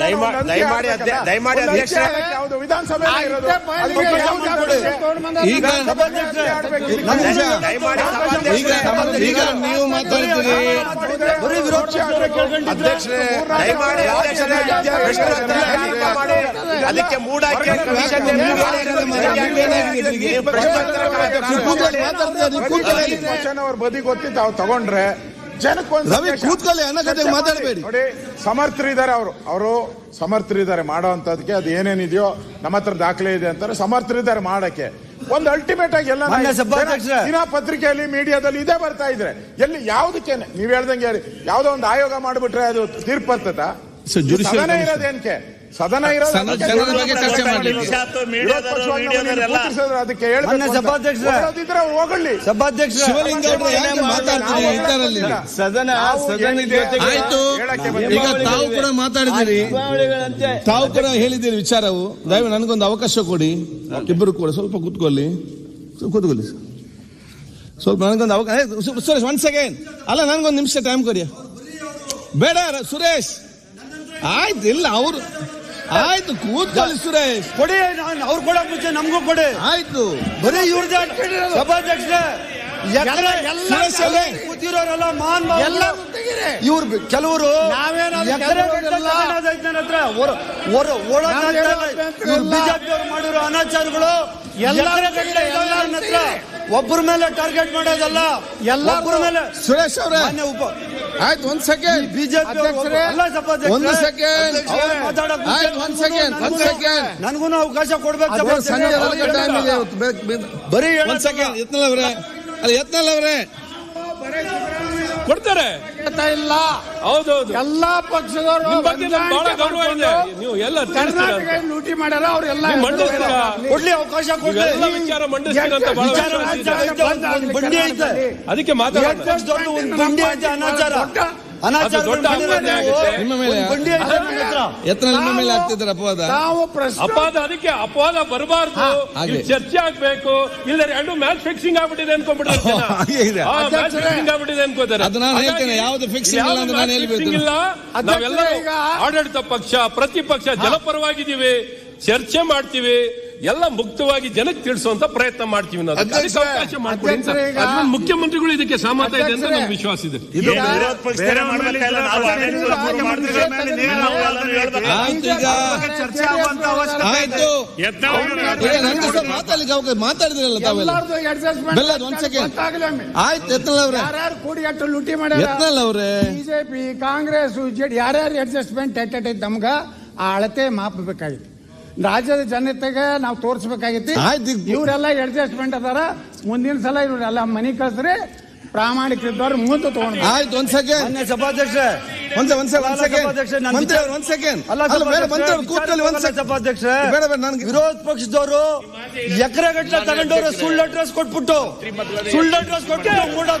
ದಯಮಾ- ದಯಮಾಡಿ ದಯಮಾಡಿ ವಿಧಾನಸಭೆ ಈಗ ಈಗ ನೀವು ಮಾತಾಡ್ತೀರಿ ಅಧ್ಯಕ್ಷರೇ ದಯಮಾಡಿ ಅಧ್ಯಕ್ಷರೇ ಅದಕ್ಕೆ ಮೂಡಾಕಿ ಬದಿ ಗೊತ್ತಿತ್ತು ಅವ್ರು ತಗೊಂಡ್ರೆ ರವಿ. ಕೂತ್ಕೊಳ್ಳಿ, ಅನ್ನಕತೆ ಮಾತಾಡಬೇಡಿ. ನೋಡಿ ಸಮರ್ಥರಿದ್ದಾರೆ ಅವರು. ಅವರು ಸಮರ್ಥರಿದ್ದಾರೆ ಮಾಡೋ ಅಂತದಕ್ಕೆ ಅದು ಏನೇನಿದೆಯೋ ನಮ್ಮ ಹತ್ರ ದಾಖಲೆ ಇದೆ ಅಂತಾರೆ. ಸಮರ್ಥರಿದ್ದಾರೆ ಮಾಡಕ್ಕೆ. ಒಂದು ಅಲ್ಟಿಮೇಟ್ ಆಗಿ ಎಲ್ಲ ದಿನಾ ಪತ್ರಿಕೆಯಲ್ಲಿ ಮೀಡಿಯಾದಲ್ಲಿ ಇದೇ ಬರ್ತಾ ಇದ್ರೆ ಎಲ್ಲಿ ಯಾವ್ದಕ್ಕೆ ನೀವ್ ಹೇಳ್ದಂಗೆ ಹೇಳಿ ಯಾವ್ದೋ ಒಂದು ಆಯೋಗ ಮಾಡ್ಬಿಟ್ರೆ ಅದು ತೀರ್ಪು ಬರ್ತದ. ಇರೋದೇನ್ಕೆ ಸದನ ಅದಕ್ಕೆ ಜನರ ಬಗ್ಗೆ ಚರ್ಚೆ ಮಾಡ್ಲಿಕ್ಕೆ. ವಿರೋಧ ಪಕ್ಷವನ್ನು ನೀವು ಅದಕ್ಕೆ ಹೇಳ್ಬೇಕು ಸಭಾಧ್ಯಕ್ಷರೇ. ಹೊಗಳೋದಿದ್ರೆ ಅವ್ರು ಹೋಗಲಿ ಸಭಾಧ್ಯಕ್ಷ ಯಾಕೆ ಮಾತಾಡ್ತೀರಿ ಇದರಲ್ಲಿ? ಸದನ ಆಯ್ತು. ಈಗ ತಾವು ಕೂಡ ಮಾತಾಡಿದಿರಿ ತಾವು ಕೂಡ ಹೇಳಿದ್ದೀರಿ ವಿಚಾರವು. ದಯವಿಟ್ಟು ನನಗೊಂದು ಅವಕಾಶ ಕೊಡಿ. ಇಬ್ಬರು ಕೂಡ ಸ್ವಲ್ಪ ಕೂತ್ಕೊಳ್ಳಿ. ಸ್ವಲ್ಪ ಕೂತ್ಕೊಳ್ಳಿ ಸ್ವಲ್ಪ ನನಗೊಂದು ಅವಕಾಶ. ಸುರೇಶ್ ಒನ್ ಸೆಕೆಂಡ್ ಅಲ್ಲ ನನಗೊಂದು ನಿಮಿಷ ಟೈಮ್ ಕೊಡಿ. ಬೇಡ ರ- ಸುರೇಶ್. ಆಯ್ತು ಇಲ್ಲ ಅವರು ಆಯ್ತು ಕೂತ್ಕೊಳ್ಳಿ ಸುರೇಶ್. ಕೊಡಿ ನಾನು ಅವ್ರು ಕೊಡಕ್ ಮುಂಚೆ ನಮಗೂ ಕೊಡಿ. ಆಯ್ತು. ಬರೀ ಇವ್ರದೇ ಸಭಾಧ್ಯಕ್ಷ. ಕೂತಿರೋರೆಲ್ಲ ಮಾನ್ ಇವ್ರು ಕೆಲವರು ಬಿಜೆಪಿ ಅವರು ಮಾಡಿರೋ ಅನಾಚಾರಗಳು ಒಬ್ಬರ ಮೇಲೆ ಟಾರ್ಗೆಟ್ ಮಾಡೋದಲ್ಲ. ಎಲ್ಲರ ಮೇಲೆ ಸುರೇಶ್ ಅವರೇ. ಉಪ ಆಯ್ತು ಒಂದ್ ಸೆಕೆಂಡ್ ಬಿಜೆಪಿ. ಒಂದು ಸೆಕೆಂಡ್ ಆಯ್ತು ಒಂದ್ ಸೆಕೆಂಡ್ ಒಂದ್ ಸೆಕೆಂಡ್ ನನಗೂ ಅವಕಾಶ ಕೊಡ್ಬೇಕು ಸಂಜೆ ಟೈಮ್ ಇದೆ. ಬರೀ ಒಂದ್ ಸೆಕೆಂಡ್ ಯತ್ನಲ್ ಅವರೇ. ಅಲ್ಲ ಯತ್ನಲ್ ಅವರೇ. ಕೊಡ್ತಾರೆ. ಇಲ್ಲ. ಹೌದೌದು. ಎಲ್ಲಾ ಪಕ್ಷದವರು ಬಗ್ಗೆ ನಮ್ಗೆ ಬಹಳ ಗೌರವ ಇದೆ. ನೀವು ಎಲ್ಲ ಕರ್ನಾಟಕ ಲೂಟಿ ಮಾಡ್ಯಾರ ಅವ್ರೆಲ್ಲ ಮಂಡಿಸ್ತೀರಾ? ಕೊಡ್ಲಿ ಅವಕಾಶ ಕೊಡ್ಲಿ. ವಿಚಾರ ಮಂಡಿಸ್ತೀರ ಅಂತ ಬಹಳ ಬಂಡಿ ಐತೆ. ಅದಕ್ಕೆ ಮಾತಾಡೋಣ. ದೊಡ್ಡ ಒಂದು ಬಂಡಿ ಐತೆ ಅನಾಚಾರ. ನಿಮ್ಮ ಮೇಲೆ. ಯತ್ನ ಮೇಲೆ ಆಗ್ತಿದ್ದಾರೆ ಅಪವಾದ. ನಾವು ಪ್ರಶ್ನೆ ಅಪವಾದ ಅದಕ್ಕೆ ಅಪವಾದ ಬರಬಾರ್ದು. ಚರ್ಚೆ ಆಗ್ಬೇಕು. ಇಲ್ಲದ್ರೆ ಎರಡು ಮ್ಯಾಚ್ ಫಿಕ್ಸಿಂಗ್ ಆಗ್ಬಿಟ್ಟಿದೆ ಅನ್ಕೊಂಡ್ಬಿಟ್ಟಿದೆ ಅನ್ಕೋತಾರೆ. ಅದು ನಾನು ಹೇಳ್ತೇನೆ, ಯಾವ್ದು ಇಲ್ಲ ಅಂತ ನಾನು ಹೇಳ್ಬೇಕು. ಇಲ್ಲ ನಾವೆಲ್ಲ ಆಡಳಿತ ಪಕ್ಷ ಪ್ರತಿಪಕ್ಷ ಜನಪರವಾಗಿದ್ದೀವಿ. ಚರ್ಚೆ ಮಾಡ್ತೀವಿ. ಎಲ್ಲ ಮುಕ್ತವಾಗಿ ಜನಕ್ಕೆ ತಿಳಿಸುವಂತ ಪ್ರಯತ್ನ ಮಾಡ್ತೀವಿ ನಾವು. ಅದಕ್ಕೆ ಅವಕಾಶ ಮಾಡ್ಕೊಡಿ ಅಂತ. ಮುಖ್ಯಮಂತ್ರಿಗಳು ಇದಕ್ಕೆ ಸಹಮತ ಇದೆ ಅಂತ ನಮ್ಗೆ ವಿಶ್ವಾಸ ಇದೆ. ಆಯ್ತು ಈಗ. ಮಾತಾಡ್ಲಿಕ್ಕೆ ಅವಕಾಶ ಮಾತಾಡಿದ್ರಲ್ಲ ತಾವೆಲ್ಲ? ಒಂದ್. ಆಯ್ತು ಯತ್ನಲ್ ಅವ್ರೆ. ಯಾರ್ಯಾರು ಕೂಡಿಗಟ್ಟು ಲೂಟಿ ಮಾಡ್ಯಾರ? ಯತ್ನಲ್ ಅವ್ರೆ. ಬಿಜೆಪಿ ಕಾಂಗ್ರೆಸ್ ಜೆಡಿ ಯಾರ್ಯಾರು ಅಡ್ಜಸ್ಟ್ಮೆಂಟ್ ಎಟ್ಟೈತೆ ನಮ್ಗ ಆ ಅಳತೆ ಮಾಪಬೇಕಾಗಿತ್ತು. ರಾಜ್ಯದ ಜನತೆಗೆ ನಾವು ತೋರಿಸ್ಬೇಕಾಗಿತ್ತು. ಆಯ್ತು ಇವರೆಲ್ಲ ಅಡ್ಜಸ್ಟ್ಮೆಂಟ್ ಅದಾರ. ಮುಂದಿನ ಸಲ ಇವರೆಲ್ಲ ಮನಿ ಕಳ್ಸ್ರಿ. ಪ್ರಾಮಾಣಿಕರಿದ್ದವ್ರು ಮುಂದೆ ತಗೊಂಡ್ ಆಯ್ತು ಒಂದ್ ಸೆಕೆಂಡ್ ಮಾನ್ಯ ಸಭಾಧ್ಯಕ್ಷರೇ. ಒಂದ್ ಒಂದ್ ಸೆಕೆಂಡ್ ಒಂದ್ ಸಭಾಧ್ಯಕ್ಷ, ಸೆಕೆಂಡ್ ಮಂತ್ರಿ ಅವ್ರು ಒಂದ್ ಸೆಕೆಂಡ್ ಅಲ್ಲ ಬೇಡ ಮಂತ್ರಿ ಅವ್ರು ಕೂತ್ಕೊಳ್ಳಿ ಒಂದ್ ಸೆಕೆಂಡ್ ಸಭಾಧ್ಯಕ್ಷರೇ. ಬೇಡ ಬೇಡ ನನಗೆ ವಿರೋಧ ಪಕ್ಷದವರು ಎಕರೆ ಗಟ್ಟಲೆ ತಗೊಂಡವ್ರು ಸುಳ್ಳು ಅಡ್ರೆಸ್ ಕೊಟ್ಬಿಟ್ಟು. ಸುಳ್ಳು ಅಡ್ರೆಸ್ ಕೊಟ್ಟು ಮೂಡ-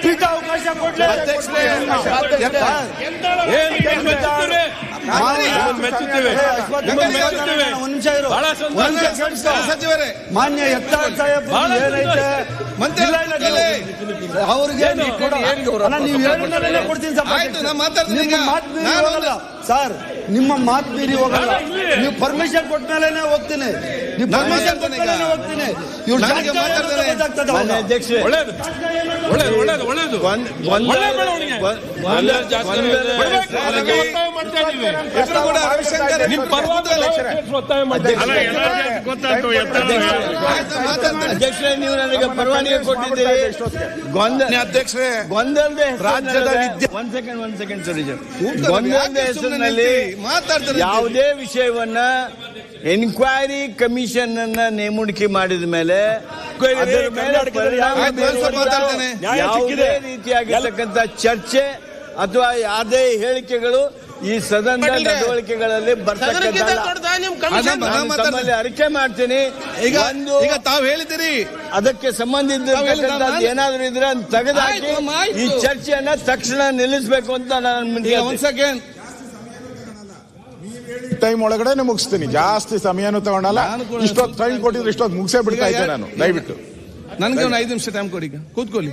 ಸಚಿವರೇ ಮಾನ್ಯ ಎತ್ತಾಳ ಸಾಹೇಬ್ ಏನೈತೆ ಅವ್ರಿಗೆ ನೀವು ಕೊಡ್ತೀನಿ ನಾ ಮಾತಾಡ್ತೀನಿ ಸರ್ ನಿಮ್ಮ ಮಾತು ಮೀರಿ ಹೋಗಲ್ಲ. ನೀವು ಪರ್ಮಿಷನ್ ಕೊಟ್ಟ ಮೇಲೆ ಹೋಗ್ತೀನಿ. ನೀವು ಪರ್ಮಿಷನ್ ಕೊಟ್ಟ ಮಾತಾಡ್ತೀನಿ ಮೇಲೆ ಈಗ. ಹೋಗ್ತೀನಿ. ಇವ್ರು ನನಗೆ ಮಾತಾಡ್ತಾರೆ. ಗೊತ್ತಾಗ್ತದೆ ಅವಾಗ. ಒಳ್ಳೇದು. ಒಳ್ಳೇದು ಒಳ್ಳೇದು ಒಳ್ಳೇದು. ಒಂದ್ ಬೆಳವಣಿಗೆ. ಅಧ್ಯಕ್ಷರೇ ನೀವು ನನಗೆ ಪರವಾನಿಗೆ ಕೊಟ್ಟಿದ್ದೀರಿ. ಗೊಂದಲ ಅಧ್ಯಕ್ಷರೇ ಗೊಂದಲದ ರಾಜ್ಯದ ಸೆಕೆಂಡ್ ಒನ್ ಸೆಕೆಂಡ್ ಸರ್ ಕೂತ್ಕೊಳ್ಳಿ. ಗೊಂದಲದ ಹೆಸರಿನಲ್ಲಿ ಯಾವುದೇ ವಿಷಯವನ್ನ ಎನ್ಕ್ವೈರಿ ಕಮಿಷನ್ ಅನ್ನ ನೇಮಣಿಕೆ ಮಾಡಿದ ಮೇಲೆ. ಯಾವುದೇ ರೀತಿಯಾಗಿರ್ತಕ್ಕಂಥ ಚರ್ಚೆ ಅಥವಾ ಯಾವುದೇ ಹೇಳಿಕೆಗಳು ಈ ಸದನದ ನಡವಳಿಕೆಗಳಲ್ಲಿ ಬರ್ತಕ್ಕಂಥ ಅರಿಕೆ ಮಾಡ್ತೀನಿ. ಈಗ ಒಂದು ಈಗ ತಾವು ಹೇಳಿದಿರಿ ಅದಕ್ಕೆ ಸಂಬಂಧಿತ ಏನಾದ್ರೂ ಇದ್ರೆ ತೆಗೆದಾಕಿ. ಈ ಚರ್ಚೆಯನ್ನ ತಕ್ಷಣ ನಿಲ್ಲಿಸಬೇಕು ಅಂತ ನಾನು ಈಗ ಒಂದ್ ಸೆಕೆಂಡ್ ಟೈಮ್ ಒಳಗಡೆ ಮುಗಿಸ್ತೀನಿ. ಜಾಸ್ತಿ ಸಮಯನೂ ತಗೊಂಡಲ್ಲ. ಇಷ್ಟೊತ್ತು ಟೈಮ್ ಕೊಟ್ಟಿದ್ರೆ ಇಷ್ಟೊತ್ತು ಮುಗಿಸೇ ಬಿಡ್ತಾ ಇದ್ದೆ ನಾನು. ದಯವಿಟ್ಟು. ನನ್ಗೆ ಒಂದು ಐದು ನಿಮಿಷ ಟೈಮ್ ಕೊಡಿ ಈಗ. ಕೂತ್ಕೊಳ್ಳಿ.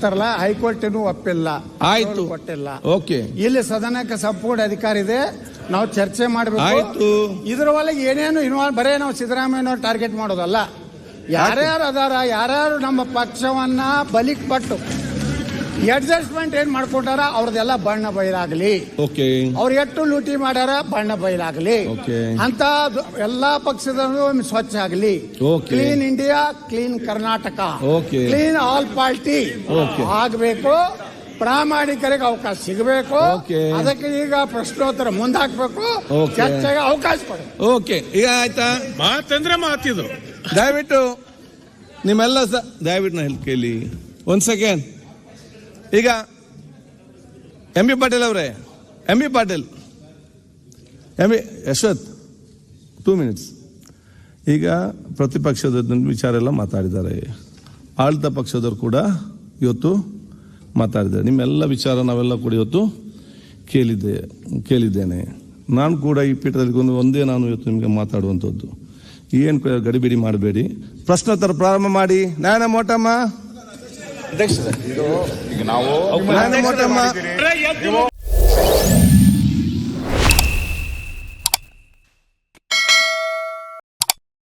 ಅಂತಾರಲ್ಲ ಹೈಕೋರ್ಟಿನೂ ಒಪ್ಪಿಲ್ಲ. ಆಯ್ತು. ಕೊಟ್ಟಿಲ್ಲ. ಓಕೆ. ಇಲ್ಲಿ ಸದನಕ್ಕೆ ಸಂಪೂರ್ಣ ಅಧಿಕಾರ ಇದೆ. ನಾವು ಚರ್ಚೆ ಮಾಡಬೇಕು. ಆಯ್ತು. ಇದ್ರ ಒಳಗೆ ಏನೇನು ಇನ್ವಾಲ್ವ್ ಬರೇ ನಾವು ಸಿದ್ದರಾಮಯ್ಯ ಟಾರ್ಗೆಟ್ ಮಾಡೋದಲ್ಲ. ಯಾರ್ಯಾರು ಅದಾರ ಯಾರ್ಯಾರು ನಮ್ಮ ಪಕ್ಷವನ್ನ ಬಲಿಕ್ ಪಟ್ಟು ಅಡ್ಜಸ್ಟ್ಮೆಂಟ್ ಏನ್ ಮಾಡ್ಕೊಟ್ಟಾರ? ಅವ್ರದೆಲ್ಲ ಬಣ್ಣ ಬಯಲಾಗಲಿ. ಓಕೆ ಅವ್ರು ಎಷ್ಟು ಲೂಟಿ ಮಾಡ್ಯಾರ ಬಣ್ಣ ಬಯಲಾಗಲಿ. Okay. ಅಂತ ಎಲ್ಲಾ ಪಕ್ಷದ ಸ್ವಚ್ಛ ಆಗಲಿ. Okay. Clean India clean Karnataka Okay. Clean all party Okay. ಆಗಬೇಕು. ಪ್ರಾಮಾಣಿಕರಿಗೆ ಅವಕಾಶ ಸಿಗಬೇಕು. Okay. ಅದಕ್ಕೆ ಈಗ ಪ್ರಶ್ನೋತ್ತರ ಮುಂದಾಕ್ಬೇಕು Okay. ಚರ್ಚೆಗೆ ಅವಕಾಶ ಕೊಡಿ. ಓಕೆ ಈಗ ಆಯ್ತಾ? ಮಾತಂದ್ರೆ ಮಾತಿದು. ದಯವಿಟ್ಟು ನಿಮ್ಮೆಲ್ಲ ಸ ದಯವಿಟ್ಟು ನಾ ಹೇಳಿ ಕೇಳಿ. ಒಂದ್ ಸೆಕೆಂಡ್ ಈಗ ಎಂ ಬಿ ಪಾಟೀಲ್ ಅವರೇ M B Patil M B Yashwant two minutes ಈಗ ಪ್ರತಿಪಕ್ಷದ ವಿಚಾರ ಎಲ್ಲ ಮಾತಾಡಿದ್ದಾರೆ. ಆಳ್ತ ಪಕ್ಷದವರು ಕೂಡ ಇವತ್ತು ಮಾತಾಡಿದ್ದಾರೆ. ನಿಮ್ಮೆಲ್ಲ ವಿಚಾರ ನಾವೆಲ್ಲ ಕೂಡ ಇವತ್ತು ಕೇಳಿದ್ದೆ, ಕೇಳಿದ್ದೇನೆ. ನಾನು ಕೂಡ ಈ ಪೀಠದಲ್ಲಿ ಒಂದು, ಒಂದೇ ನಾನು ಇವತ್ತು ನಿಮಗೆ ಮಾತಾಡುವಂಥದ್ದು. ಏನು ಗಡಿಬಿಡಿ ಮಾಡಬೇಡಿ. ಪ್ರಶ್ನೋತ್ತರ ಪ್ರಾರಂಭ ಮಾಡಿ. ನಾಯನ ಮೋಟಮ್ಮ. ಈಗ ನಾವು ನಾಯನ ಮೋಟಮ್ಮ ಎದ್ದು